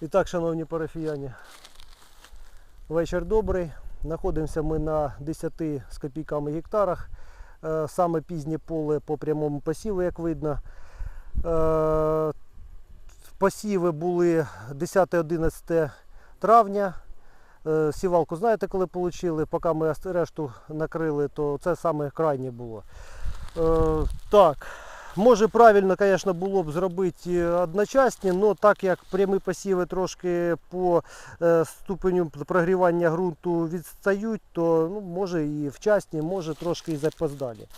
І так, шановні парафіяні, вечір добрий. Знаходимося ми на 10 з копійками гектарах. Е, Саме пізнє поле по прямому посіву, як видно. Е, Посіви були 10-11 травня. Е, Сівалку знаєте, коли отримали, поки ми решту накрили, то це саме крайнє було. Так, може правильно, звісно, було б зробити е, одночасні, але так як прямі посіви трошки по е, ступеню прогрівання ґрунту відстають, то ну, може і вчасні, може трошки і запоздалі.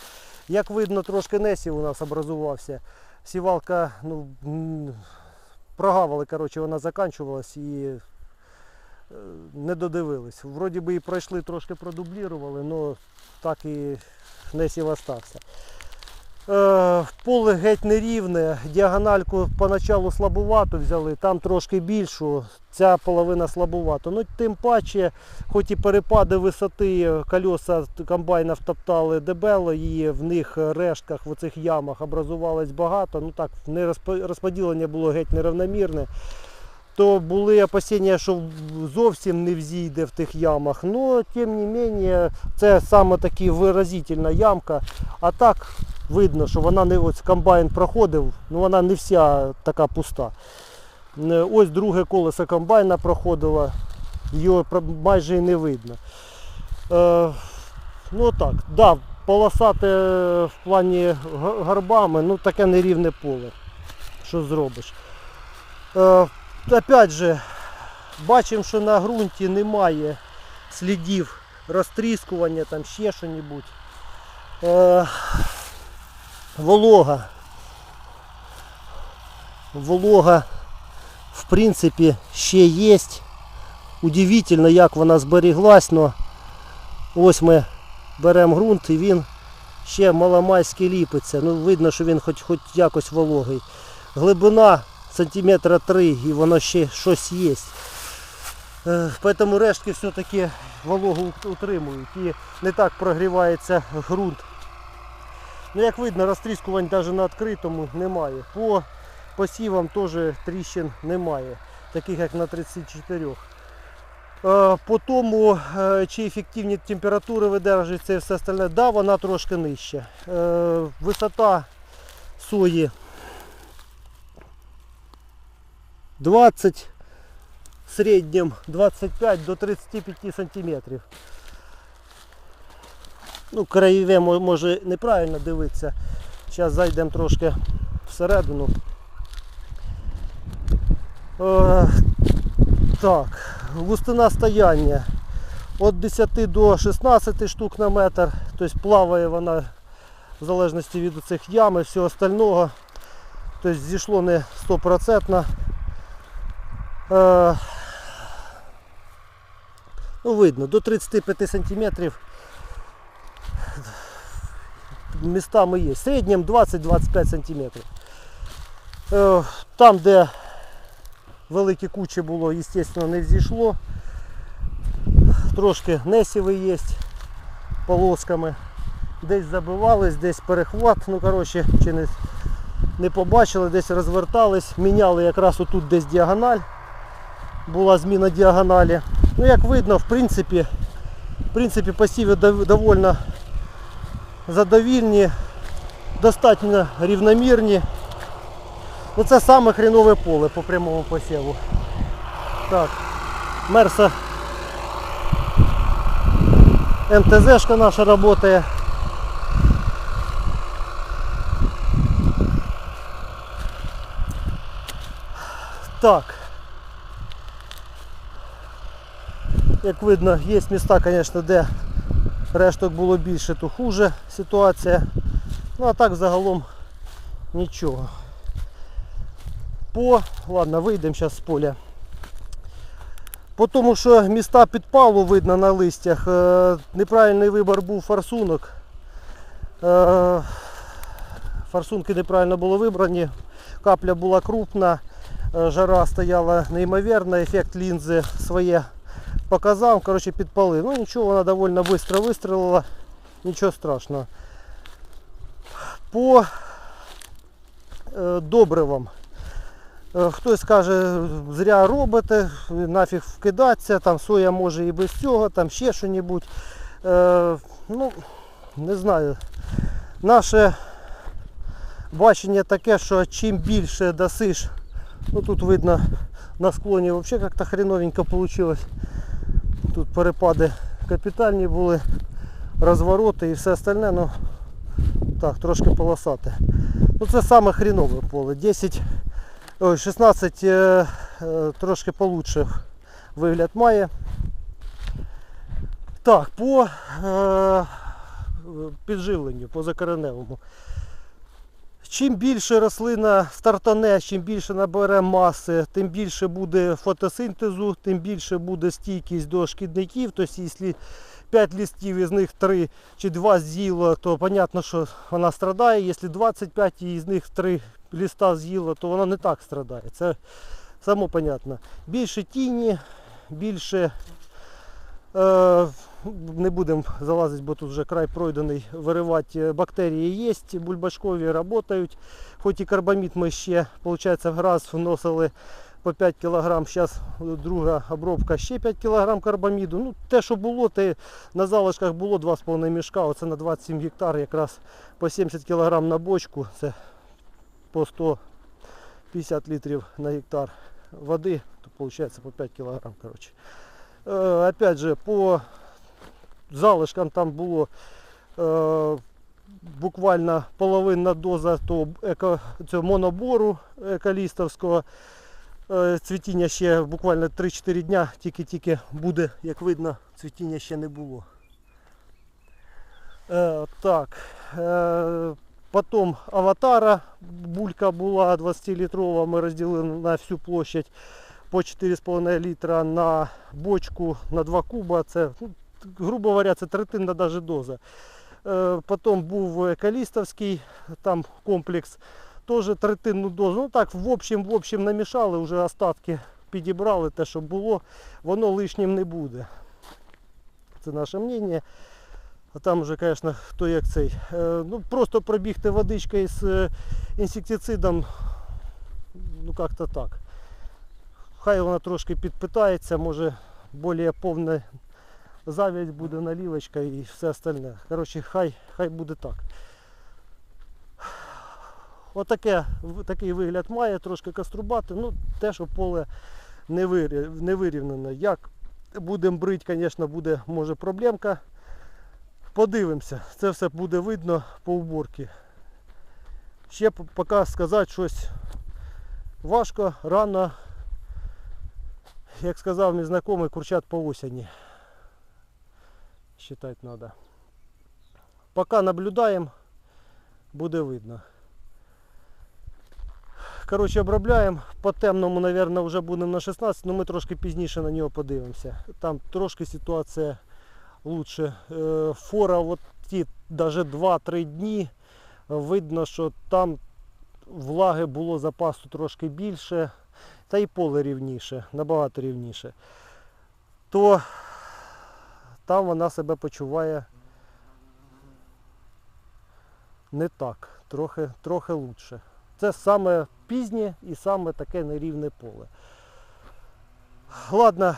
Як видно, трошки несів у нас образувався. Сівалка, ну, прогавили, коротше, вона закінчувалась і е, не додивились. Вроді би і пройшли, трошки продублірували, але так і несів остався. Е, поле геть нерівне, діагональку поначалу слабувато взяли, там трошки більшу, ця половина слабувато. Ну тим паче, хоч і перепади висоти, кольоса комбайна втоптали дебело, і в них рештках в оцих ямах образувалось багато. Ну так, розподілення було геть неравномірне. То були опасіння, що зовсім не взійде в тих ямах. Ну, тим не менше, це саме таки виразительна ямка. А так видно, що вона не ось комбайн проходив, ну вона не вся така пуста. Ось друге колесо комбайна проходило, його майже і не видно. Е, ну так, да, полосате в плані горбами, ну таке нерівне поле. Що зробиш? Е, опять же, бачимо, що на ґрунті немає слідів розтріскування, там ще що-небудь. Е, волога. Волога, в принципі, ще є. Удивительно, як вона зберіглась, но ось ми беремо ґрунт і він ще маломайськи ліпиться. Ну, видно, що він хоч, хоч якось вологий. Глибина сантиметра 3 і воно ще щось є. Е, Поэтому рештки все-таки вологу ут- утримують і не так прогрівається ґрунт. Ну, як видно, розтріскувань навіть на відкритому немає. По посівам теж тріщин немає, таких як на 34. Е, По тому, е, чи ефективні температури видержується і все остальне, да, вона трошки нижча. Висота сої 20, в середньому 25 до 35 сантиметрів. Ну, краєве може неправильно дивитися. Зараз зайдемо трошки всередину. Е, так, густина стояння від 10 до 16 штук на метр. Тобто плаває вона в залежності від цих ям і всього остального. Тобто зійшло не 100%. Е, ну, видно, до 35 сантиметрів містами є. В середньому 20-25 сантиметрів. Е, Там, де великі кучі було, звісно, не взійшло. Трошки несіви є полосками. Десь забивались, десь перехват, ну коротше, чи не, не побачили, десь розвертались, міняли якраз отут десь діагональ. Була зміна діагоналі. Ну як видно, в принципі, в принципі посіви дов- довольно задовільні, достатньо рівномірні. Ну, це саме хрінове поле по прямому посіву. Так, Мерса МТЗшка наша працює. Так. Як видно, є міста, звісно, де решток було більше, то хуже ситуація. Ну а так загалом нічого. По, ладно, вийдемо зараз з поля. По тому, що міста підпалу видно на листях, е, неправильний вибір був форсунок. Е, Форсунки неправильно були вибрані, капля була крупна, е, жара стояла неймовірна, ефект лінзи своє показав, коротше підпалив. Ну нічого, вона доволі швидко вистрілила, нічого страшного. По е, добривам. Е, Хтось каже, зря робите, нафіг вкидатися, там соя може і без цього, там ще що-небудь. Е, ну, не знаю. Наше бачення таке, що чим більше досиш, ну тут видно на склоні взагалі як-то хреновенько вийшло. Тут перепади капітальні були, розвороти і все остальне, ну так, трошки полосате. Ну це саме хренове поле. 10, ой, 16 е, е, трошки получше вигляд має. Так, по е, підживленню, по закореневому. Чим більше рослина стартане, чим більше набере маси, тим більше буде фотосинтезу, тим більше буде стійкість до шкідників. Тобто, якщо 5 листів із них 3 чи 2 з'їло, то зрозуміло, що вона страдає. Якщо 25 і з них 3 листа з'їло, то вона не так страдає. Це само понятно. Більше тіні, більше е, не будемо залазити, бо тут вже край пройдений, виривати бактерії є, бульбашкові працюють. Хоч і карбамід ми ще, виходить, в вносили по 5 кг, зараз друга обробка ще 5 кг карбаміду. Ну, те, що було, те на залишках було 2,5 мішка, оце на 27 гектар якраз по 70 кг на бочку, це по 150 літрів на гектар води, то виходить по 5 кг. Коротше. Е, опять же, по залишкам там було е, буквально половинна доза того еко, цього монобору екалістовського. Е, цвітіння ще буквально 3-4 дня, тільки-тільки буде, як видно, цвітіння ще не було. Е, так. Е, потім аватара булька була 20-літрова, ми розділили на всю площадь по 4,5 літра на бочку на 2 куба. Це, ну, грубо говоря, це третинна даже доза. Е, Потім був Калістовський, там комплекс, теж третинну дозу. Ну так, в общем, в общем намішали, вже остатки підібрали, те, що було, воно лишнім не буде. Це наше мнення. А там вже, звісно, хто як цей. Е, Ну, просто пробігти водичкою з е, інсектицидом, ну як-то так. Хай вона трошки підпитається, може більш повна завідь буде налівочка і все остальне. Коротше, хай, хай буде так. Отаке, такий вигляд має, трошки каструбати. Ну, те, що поле не, вирі, вирівнене. Як будемо брити, звісно, буде може проблемка. Подивимося, це все буде видно по уборці. Ще поки сказати щось важко, рано. Як сказав мій знайомий, курчат по осені. Считать надо. Пока наблюдаем, буде видно. Коротше, обробляємо. По темному, мабуть, вже будемо на 16, але ми трошки пізніше на нього подивимося. Там трошки ситуація лучше. Е, Фора, от ті навіть 2-3 дні, видно, що там влаги було запасу трошки більше, та й поле рівніше, набагато рівніше. То там вона себе почуває не так, трохи, трохи лучше. Це саме пізнє і саме таке нерівне поле. Ладно,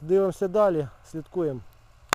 дивимося далі, слідкуємо.